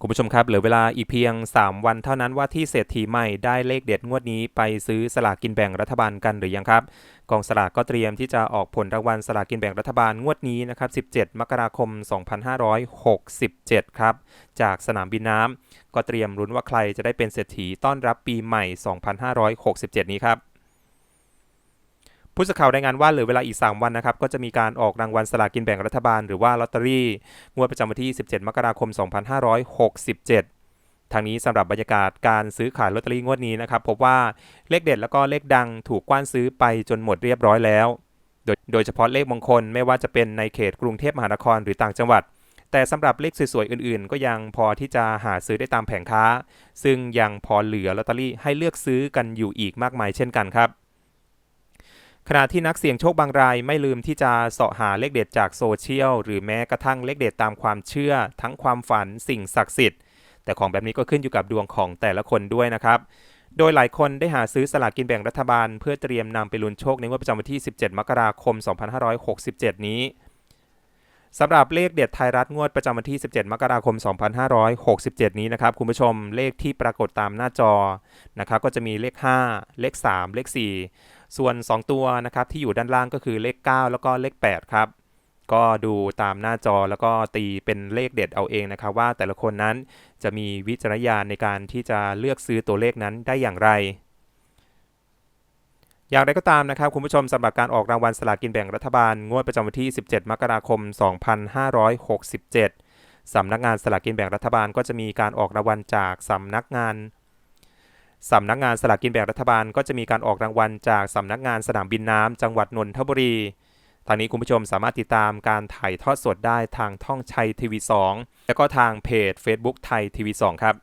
คุณผู้ชมครับเหลือเวลาอีกเพียง 3 วันเท่านั้นว่าที่เศรษฐีใหม่ได้เลขเด็ดงวดนี้ไปซื้อสลากกินแบ่งรัฐบาลกันหรือยังครับ กองสลากก็เตรียมที่จะออกผลรางวัลสลากกินแบ่งรัฐบาลงวดนี้นะครับ 17 มกราคม 2567 ครับ จากสนามบินน้ำก็เตรียมลุ้นว่าใครจะได้เป็นเศรษฐีต้อนรับปีใหม่ 2567 นี้ครับ ผู้สื่อข่าวรายงานว่าเหลือเวลาอีก 3 วันนะครับ ก็จะมีการออกรางวัลสลากินแบ่งรัฐบาลหรือว่าลอตเตอรี่งวดประจำวันที่ 17 มกราคม 2567 ทางนี้สำหรับบรรยากาศการซื้อขายลอตเตอรี่งวดนี้นะครับ พบว่าเลขเด็ดแล้วก็เลขดังถูกกว้านซื้อไปจนหมดเรียบร้อยแล้ว โดยโดยเฉพาะเลขมงคลไม่ว่าจะเป็นในเขตกรุงเทพมหานครหรือต่างจังหวัดแต่สำหรับเลขสวยๆ อื่นๆ ก็ยังพอที่จะหาซื้อได้ตามแผงค้า ซึ่งยังพอเหลือลอตเตอรี่ให้เลือกซื้อกันอยู่อีกมากมายเช่นกันครับ ขณะที่นักเสี่ยงโชคบางรายไม่ลืมที่จะเสาะหาเลขเด็ดจากโซเชียล หรือแม้กระทั่งเลขเด็ดตามความเชื่อ ทั้งความฝันสิ่งศักดิ์สิทธิ์ แต่ของแบบนี้ก็ขึ้นอยู่กับดวงของแต่ละคนด้วยนะครับ โดยหลายคนได้หาซื้อสลากกินแบ่งรัฐบาล เพื่อเตรียมนำไปลุ้นโชคในงวดประจำวันที่ 17 มกราคม 2567 นี้สำหรับเลขเด็ดไทยรัฐงวดประจำวันที่ 17 มกราคม 2567 นี้นะครับคุณผู้ชมเลขที่ปรากฏตามหน้าจอนะครับก็จะมีเลข 5 เลข 3 เลข 4 ส่วน 2 ตัวนะครับที่อยู่ด้านล่างก็คือเลข 9 แล้วก็เลข 8 ครับ ก็ดูตามหน้าจอแล้วก็ตีเป็นเลขเด็ดเอาเองนะครับ ว่าแต่ละคนนั้นจะมีวิจารณญาณในการที่จะเลือกซื้อตัวเลขนั้นได้อย่างไรอย่างไรก็ตามนะครับคุณผู้ชมสำหรับการออกรางวัลสลากินแบ่งรัฐบาล งวดประจำวันที่ 17 มกราคม 2567 สำนักงานสลากินแบ่งรัฐบาลก็จะมีการออกรางวัลจากสำนักงาน สำนักงานสลากกินแบ่งรัฐบาลก็จะมีการออกรางวัลจากสำนักงานสนามบินน้ำจังหวัดนนทบุรีทางนี้คุณผู้ชมสามารถติดตามการถ่ายทอดสดได้ทางท่องชัยทีวี 2 แล้วก็ทางเพจ Facebook ไทยทีวี 2 ครับ